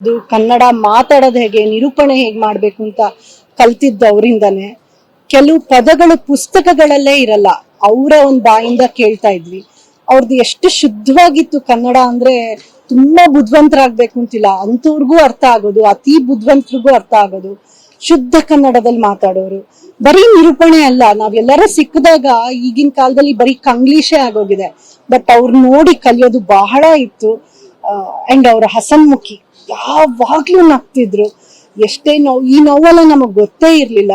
ಇದು ಕನ್ನಡ ಮಾತಾಡೋದು ಹೇಗೆ, ನಿರೂಪಣೆ ಹೇಗೆ ಮಾಡ್ಬೇಕು ಅಂತ ಕಲ್ತಿದ್ದು ಅವರಿಂದಾನೆ. ಕೆಲವು ಪದಗಳು ಪುಸ್ತಕಗಳಲ್ಲೇ ಇರಲ್ಲ, ಅವರ ಒಂದು ಬಾಯಿಂದ ಕೇಳ್ತಾ ಇದ್ವಿ. ಅವ್ರದ್ದು ಎಷ್ಟು ಶುದ್ಧವಾಗಿತ್ತು ಕನ್ನಡ ಅಂದ್ರೆ ತುಂಬಾ ಬುದ್ಧವಂತರಾಗ್ಬೇಕು ಅಂತಿಲ್ಲ. ಅಂತವ್ರಿಗೂ ಅರ್ಥ ಆಗೋದು, ಅತಿ ಬುದ್ಧವಂತರಿಗೂ ಅರ್ಥ ಆಗೋದು. ಶುದ್ಧ ಕನ್ನಡದಲ್ಲಿ ಮಾತಾಡೋರು. ಬರೀ ನಿರೂಪಣೆ ಅಲ್ಲ, ನಾವೆಲ್ಲರೂ ಸಿಕ್ಕಿದಾಗ ಈಗಿನ ಕಾಲದಲ್ಲಿ ಬರೀ ಕಂಗ್ಲೀಷೇ ಆಗೋಗಿದೆ. ಬಟ್ ಅವ್ರು ನೋಡಿ ಕಲಿಯೋದು ಬಹಳ ಇತ್ತು. ಅಂಡ್ ಅವರ ಹಸನ್ಮುಖಿ. ಯಾವಾಗ್ಲೂ ನಗ್ತಿದ್ರು. ಎಷ್ಟೇ ನೋವು, ಈ ನೋವೆಲ್ಲ ನಮಗೆ ಗೊತ್ತೇ ಇರ್ಲಿಲ್ಲ.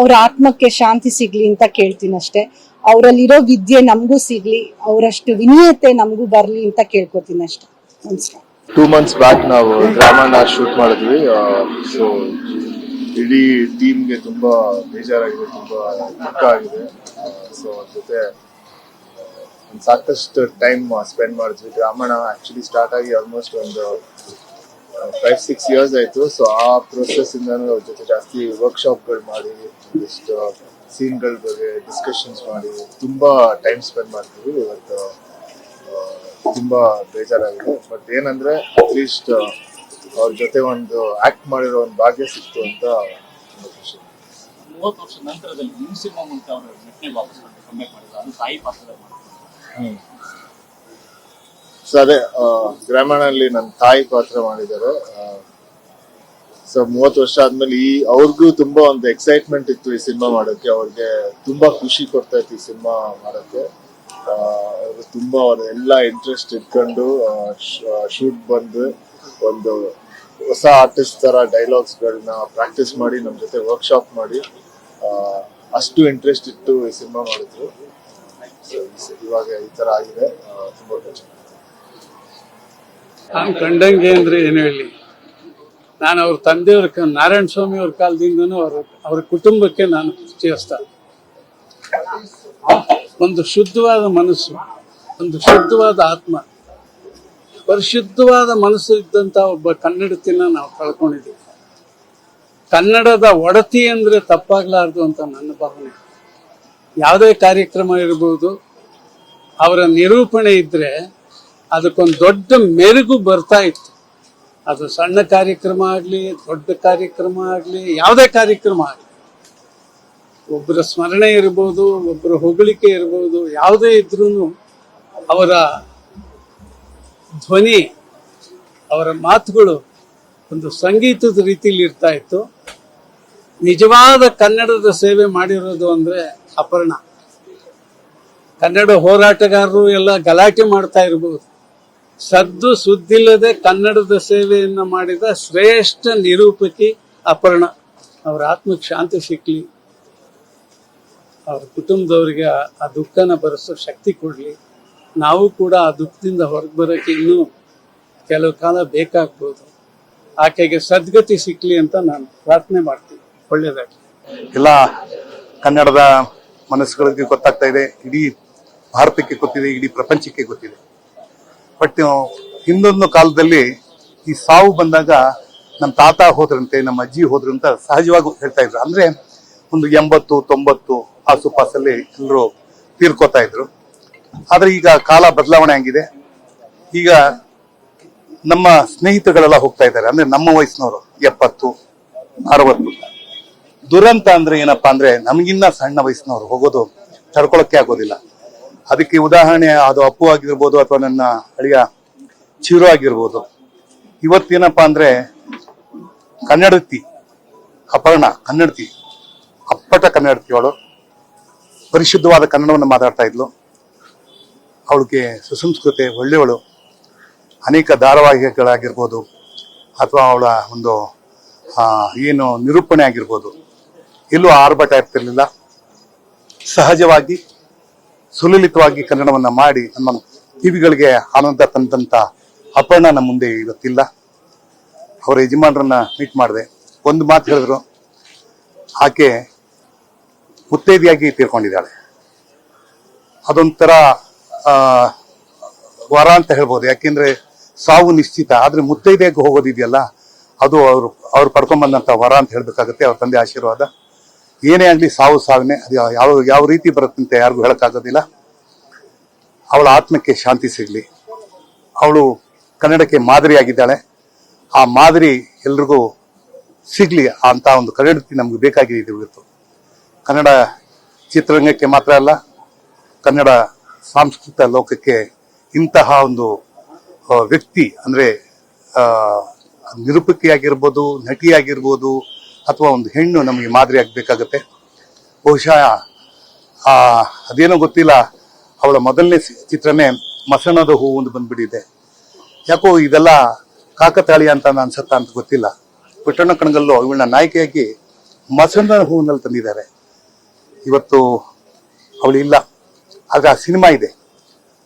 ಅವ್ರ ಆತ್ಮಕ್ಕೆ ಶಾಂತಿ ಸಿಗ್ಲಿ ಅಂತ ಕೇಳ್ತೀನಿ ಅಷ್ಟೇ. ಅವರಲ್ಲಿರೋ ವಿದ್ಯೆ ನಮಗೂ ಸಿಗ್ಲಿ, ಅವರಷ್ಟು ವಿನೀಯತೆ ನಮಗೂ ಬರ್ಲಿ ಅಂತ ಕೇಳ್ಕೊತೀನಿ ಅಷ್ಟೇ. ನಮಸ್ಕಾರ. ಟೂ ಮಂತ್ಸ್ ಬ್ಯಾಕ್ ನಾವು ಡ್ರಾಮಾನ ಶೂಟ್ ಮಾಡಿದ್ವಿ. ಸೊ ಇಡೀ ಟೀಮ್ಗೆ ತುಂಬಾ ಬೇಜಾರಾಗಿದೆ, ತುಂಬಾ ದುಃಖ ಆಗಿದೆ ಸೊ ಅದ್ರ ಜೊತೆ ಸಾಕಷ್ಟು ಟೈಮ್ ಸ್ಪೆಂಡ್ ಮಾಡಿದ್ವಿ. ಗ್ರಾಮಣ ಆಕ್ಚುಲಿ ಸ್ಟಾರ್ಟ್ ಆಗಿ ಆಲ್ಮೋಸ್ಟ್ ಒಂದು ಫೈವ್ ಸಿಕ್ಸ್ ಇಯರ್ಸ್ ಆಯಿತು. ಸೊ ಆ ಪ್ರೋಸೆಸ್ ಇಂದಾನು ಅವ್ರ ಜೊತೆ ಜಾಸ್ತಿ ವರ್ಕ್ಶಾಪ್ಗಳು ಮಾಡಿ, ಒಂದಿಷ್ಟು ಸೀನ್ಗಳ ಬಗ್ಗೆ ಡಿಸ್ಕಷನ್ಸ್ ಮಾಡಿ, ತುಂಬ ಟೈಮ್ ಸ್ಪೆಂಡ್ ಮಾಡ್ತೀವಿ. ಇವತ್ತು ತುಂಬ ಬೇಜಾರಾಗಿದೆ. ಬಟ್ ಏನಂದ್ರೆ ಅಟ್ಲೀಸ್ಟ್ ಅವ್ರ ಜೊತೆ ಒಂದು ಆಕ್ಟ್ ಮಾಡಿರೋ ಒಂದು ಭಾಗ್ಯ ಸಿಕ್ತು ಅಂತ ಖುಷಿ. ಮೂವತ್ತು ವರ್ಷದ ನಂತರದಲ್ಲಿ ಮೂಲಕ ಅವರು ವಾಪಸ್ ಮಾಡಿದ್ರು. ಅದು ಸಾಯಿ ಸೊ ಅದೇ ಗ್ರಾಮೀಣಲ್ಲಿ ನನ್ನ ತಾಯಿ ಪಾತ್ರ ಮಾಡಿದ್ದಾರೆ. ಸೊ, ಮೂವತ್ತು ವರ್ಷ ಆದ್ಮೇಲೆ ಈ ಅವ್ರಿಗೂ ತುಂಬಾ ಒಂದು ಎಕ್ಸೈಟ್ಮೆಂಟ್ ಇತ್ತು ಈ ಸಿನಿಮಾ ಮಾಡೋಕೆ ಅವ್ರಿಗೆ ತುಂಬಾ ಖುಷಿ ಕೊಡ್ತಾ ಇತ್ತು ಈ ಸಿನಿಮಾ ಮಾಡೋಕೆ ಅವರು ತುಂಬಾ ಅವ್ರ ಎಲ್ಲ ಇಂಟ್ರೆಸ್ಟ್ ಇಟ್ಕೊಂಡು ಶೂಟ್ ಬಂದು ಒಂದು ಹೊಸ ಆರ್ಟಿಸ್ಟ್ ತರ ಡೈಲಾಗ್ಸ್ ಗಳನ್ನ ಪ್ರಾಕ್ಟೀಸ್ ಮಾಡಿ ನಮ್ಮ ಜೊತೆ ವರ್ಕ್ಶಾಪ್ ಮಾಡಿ ಅಷ್ಟು ಇಂಟ್ರೆಸ್ಟ್ ಇಟ್ಟು ಈ ಸಿನಿಮಾ ಮಾಡಿದ್ರು. ಇವಾಗ ಈ ತರ ಆಗಿದೆ. ತುಂಬಾ ನಾನು ಕಂಡಂಗೆ ಅಂದ್ರೆ ಏನು ಹೇಳಿ? ನಾನು ಅವ್ರ ತಂದೆಯವ್ರ ನಾರಾಯಣ ಸ್ವಾಮಿ ಅವ್ರ ಕಾಲದಿಂದನೂ ಅವ್ರ ಅವ್ರ ಕುಟುಂಬಕ್ಕೆ ನಾನು ಪರಿಚಯಸ್ಥ ಒಂದು ಶುದ್ಧವಾದ ಮನಸ್ಸು, ಒಂದು ಶುದ್ಧವಾದ ಆತ್ಮ. ಪರಿಶುದ್ಧವಾದ ಮನಸ್ಸು ಇದ್ದಂತ ಒಬ್ಬ ಕನ್ನಡತಿನ ನಾವು ಕಳ್ಕೊಂಡಿದ್ದೀವಿ. ಕನ್ನಡದ ಒಡತಿ ಅಂದ್ರೆ ತಪ್ಪಾಗ್ಲಾರ್ದು ಅಂತ ನನ್ನ ಭಾವನೆ. ಯಾವುದೇ ಕಾರ್ಯಕ್ರಮ ಇರಬಹುದು ಅವರ ನಿರೂಪಣೆ ಇದ್ರೆ ಅದಕ್ಕೊಂದು ದೊಡ್ಡ ಮೆರುಗು ಬರ್ತಾ ಇತ್ತು. ಅದು ಸಣ್ಣ ಕಾರ್ಯಕ್ರಮ ಆಗಲಿ, ದೊಡ್ಡ ಕಾರ್ಯಕ್ರಮ ಆಗಲಿ, ಯಾವುದೇ ಕಾರ್ಯಕ್ರಮ ಆಗಲಿ. ಒಬ್ಬರ ಸ್ಮರಣೆ ಇರ್ಬೋದು, ಒಬ್ಬರ ಹೊಗಳಿಕೆ ಇರ್ಬೋದು, ಯಾವುದೇ ಇದ್ರೂ ಅವರ ಧ್ವನಿ, ಅವರ ಮಾತುಗಳು ಒಂದು ಸಂಗೀತದ ರೀತಿಯಲ್ಲಿ ಇರ್ತಾ ಇತ್ತು. ನಿಜವಾದ ಕನ್ನಡದ ಸೇವೆ ಮಾಡಿರೋದು ಅಂದ್ರೆ ಅಪರ್ಣ. ಕನ್ನಡ ಹೋರಾಟಗಾರರು ಎಲ್ಲ ಗಲಾಟೆ ಮಾಡ್ತಾ ಇರಬಹುದು ಸದ್ದು ಸುದ್ದಿಲ್ಲದೆ ಕನ್ನಡದ ಸೇವೆಯನ್ನು ಮಾಡಿದ ಶ್ರೇಷ್ಠ ನಿರೂಪಕಿ ಅಪರ್ಣ. ಅವರ ಆತ್ಮಕ್ಕೆ ಶಾಂತಿ ಸಿಕ್ಕಲಿ ಅವ್ರ ಕುಟುಂಬದವರಿಗೆ ಆ- ದುಃಖನ ಬರೆಸೋ ಶಕ್ತಿ ಕೊಡಲಿ. ನಾವು ಕೂಡ ಆ ದುಃಖದಿಂದ ಹೊರಗೆ ಬರೋಕೆ ಇನ್ನೂ ಕೆಲವು ಕಾಲ ಬೇಕಾಗ್ಬೋದು. ಆಕೆಗೆ ಸದ್ಗತಿ ಸಿಕ್ಕಲಿ ಅಂತ ನಾನು ಪ್ರಾರ್ಥನೆ ಮಾಡ್ತೀನಿ. ಒಳ್ಳೇದಾಗ್ಲಿ ಎಲ್ಲ ಕನ್ನಡದ ಮನಸ್ಸುಗಳಿಗೆ ಗೊತ್ತಾಗ್ತಾ ಇದೆ, ಇಡೀ ಭಾರತಕ್ಕೆ ಗೊತ್ತಿದೆ, ಇಡೀ ಪ್ರಪಂಚಕ್ಕೆ ಗೊತ್ತಿದೆ. ಬಟ್ ಹಿಂದೊಂದು ಕಾಲದಲ್ಲಿ ಈ ಸಾವು ಬಂದಾಗ ನಮ್ಮ ತಾತ ಹೋದ್ರಂತೆ, ನಮ್ಮ ಅಜ್ಜಿ ಹೋದ್ರು ಸಹಜವಾಗಿ ಹೇಳ್ತಾ ಇದ್ರು. ಅಂದ್ರೆ ಒಂದು ಎಂಬತ್ತು, ತೊಂಬತ್ತು ಆಸುಪಾಸಲ್ಲಿ ಎಲ್ಲರೂ ತೀರ್ಕೋತಾ ಇದ್ರು. ಆದ್ರೆ ಈಗ ಕಾಲ ಬದಲಾವಣೆ ಆಗಿದೆ. ಈಗ ನಮ್ಮ ಸ್ನೇಹಿತರುಗಳೆಲ್ಲ ಹೋಗ್ತಾ ಇದ್ದಾರೆ. ಅಂದ್ರೆ ನಮ್ಮ ವಯಸ್ಸಿನವರು, ಎಪ್ಪತ್ತು, ಅರವತ್ತು. ದುರಂತ ಅಂದ್ರೆ ಏನಪ್ಪಾ ಅಂದ್ರೆ ನಮಗಿನ್ನ ಸಣ್ಣ ವಯಸ್ಸಿನವ್ರು ಹೋಗೋದು ತಡ್ಕೊಳಕ್ಕೆ ಆಗೋದಿಲ್ಲ. ಅದಕ್ಕೆ ಉದಾಹರಣೆ ಅದು ಅಪ್ಪು ಆಗಿರ್ಬೋದು ಅಥವಾ ನನ್ನ ಅಳಿಯ ಚಿರು ಆಗಿರ್ಬೋದು. ಇವತ್ತೇನಪ್ಪಾ ಅಂದ್ರೆ ಕನ್ನಡತಿ, ಅಪರ್ಣ, ಕನ್ನಡತಿ, ಅಪ್ಪಟ ಕನ್ನಡತಿ ಅವಳು. ಪರಿಶುದ್ಧವಾದ ಕನ್ನಡವನ್ನು ಮಾತಾಡ್ತಾ ಇದ್ಲು. ಅವಳಿಗೆ ಸುಸಂಸ್ಕೃತೆ ಒಳ್ಳೆಯವಳು. ಅನೇಕ ಧಾರಾವಾಹಿಗಳಾಗಿರ್ಬೋದು ಅಥವಾ ಅವಳ ಒಂದು ಏನು ನಿರೂಪಣೆ ಆಗಿರ್ಬೋದು. ಎಲ್ಲೂ ಆರ್ಭಟ ಇರ್ತಿರ್ಲಿಲ್ಲ. ಸಹಜವಾಗಿ, ಸುಲಲಿತವಾಗಿ ಕನ್ನಡವನ್ನ ಮಾಡಿ ನಮ್ಮ ಕಿವಿಗಳಿಗೆ ಆನಂದ ತಂದಂತ ಅಪರ್ಣ ನಮ್ಮ ಮುಂದೆ ಇವತ್ತಿಲ್ಲ ಅವರ ಯಜಮಾನರನ್ನ ಮೀಟ್ ಮಾಡಿದೆ. ಒಂದು ಮಾತು ಹೇಳಿದ್ರು. ಆಕೆ ಮುತ್ತೈದೆಯಾಗಿ ತೀರ್ಕೊಂಡಿದ್ದಾಳೆ ಅದೊಂಥರ ವರ ಅಂತ ಹೇಳ್ಬೋದು. ಯಾಕೆಂದ್ರೆ ಸಾವು ನಿಶ್ಚಿತ. ಆದ್ರೆ ಮುತ್ತೈದೆಯಾಗಿ ಹೋಗೋದಿದೆಯಲ್ಲ, ಅದು ಅವರು, ಅವ್ರು ಪಡ್ಕೊಂಡ್ಬಂದಂತ ವರ ಅಂತ ಹೇಳ್ಬೇಕಾಗತ್ತೆ. ಅವ್ರ ತಂದೆ ಆಶೀರ್ವಾದ. ಏನೇ ಆಗಲಿ ಸಾವು ಸಾವಿನೇ ಅದು ಯಾವ ಯಾವ ರೀತಿ ಬರುತ್ತೆ ಅಂತ ಯಾರಿಗೂ ಹೇಳೋಕ್ಕಾಗೋದಿಲ್ಲ. ಅವಳ ಆತ್ಮಕ್ಕೆ ಶಾಂತಿ ಸಿಗಲಿ. ಅವಳು ಕನ್ನಡಕ್ಕೆ ಮಾದರಿಯಾಗಿದ್ದಾಳೆ ಆ ಮಾದರಿ ಎಲ್ರಿಗೂ ಸಿಗಲಿ ಅಂತ ಒಂದು ಕನ್ನಡತಿ ನಮಗೆ ಬೇಕಾಗಿದೆ ಇವತ್ತು ಕನ್ನಡ ಚಿತ್ರರಂಗಕ್ಕೆ ಮಾತ್ರ ಅಲ್ಲ, ಕನ್ನಡ ಸಾಂಸ್ಕೃತಿಕ ಲೋಕಕ್ಕೆ ಇಂತಹ ಒಂದು ವ್ಯಕ್ತಿ ಅಂದರೆ ನಿರೂಪಕಿಯಾಗಿರ್ಬೋದು, ನಟಿಯಾಗಿರ್ಬೋದು ಅಥವಾ ಒಂದು ಹೆಣ್ಣು ನಮಗೆ ಮಾದರಿ ಆಗಬೇಕಾಗತ್ತೆ. ಬಹುಶಃ ಅದೇನೋ ಗೊತ್ತಿಲ್ಲ, ಅವಳ ಮೊದಲನೇ ಚಿತ್ರನೇ ಮಸಣದ ಹೂವು ಒಂದು ಬಂದ್ಬಿಟ್ಟಿದೆ. ಯಾಕೋ ಇದೆಲ್ಲ ಕಾಕತಾಳಿ ಅಂತ ಅನ್ಸತ್ತಾ ಅಂತ ಗೊತ್ತಿಲ್ಲ. ಪುಟ್ಟಣ್ಣ ಕಣಗಲ್ಲು ಇವಳನ್ನ ನಾಯಕಿಯಾಗಿ ಮಸಣದ ಹೂವಿನಲ್ಲಿ ತಂದಿದ್ದಾರೆ. ಇವತ್ತು ಅವಳಿಲ್ಲ ಆದ್ರೆ ಆ ಸಿನಿಮಾ ಇದೆ.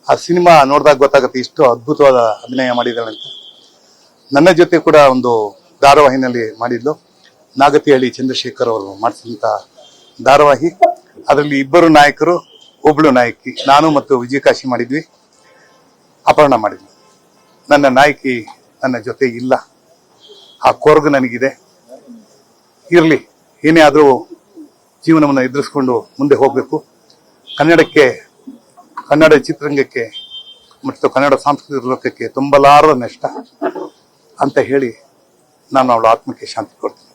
ಆ ಸಿನಿಮಾ ನೋಡಿದಾಗ ಗೊತ್ತಾಗುತ್ತೆ ಇಷ್ಟು ಅದ್ಭುತವಾದ ಅಭಿನಯ ಮಾಡಿದ್ದಾಳೆ ಅಂತ. ನನ್ನ ಜೊತೆ ಕೂಡ ಒಂದು ಧಾರಾವಾಹಿನಲ್ಲಿ ಮಾಡಿದ್ಲು. ನಾಗತಿಹಳ್ಳಿ ಚಂದ್ರಶೇಖರ್ ಅವರು ಮಾಡಿಸಿದಂತ ಧಾರಾವಾಹಿ. ಅದರಲ್ಲಿ ಇಬ್ಬರು ನಾಯಕರು, ಒಬ್ಳು ನಾಯಕಿ. ನಾನು ಮತ್ತು ವಿಜಯಕಾಶಿ ಮಾಡಿದ್ವಿ. ಅಪಹರಣ ಮಾಡಿದ್ವಿ. ನನ್ನ ನಾಯಕಿ ನನ್ನ ಜೊತೆ ಇಲ್ಲ. ಆ ಕೊರಗು ನನಗಿದೆ. ಇರಲಿ, ಏನೇ ಆದರೂ ಜೀವನವನ್ನು ಎದುರಿಸ್ಕೊಂಡು ಮುಂದೆ ಹೋಗಬೇಕು. ಕನ್ನಡಕ್ಕೆ, ಕನ್ನಡ ಚಿತ್ರರಂಗಕ್ಕೆ ಮತ್ತು ಕನ್ನಡ ಸಾಂಸ್ಕೃತಿಕ ಲೋಕಕ್ಕೆ ತುಂಬಲಾರದ ನಷ್ಟ ಅಂತ ಹೇಳಿ ನಾನು ಅವಳ ಆತ್ಮಕ್ಕೆ ಶಾಂತಿ ಕೊಡ್ತೀನಿ.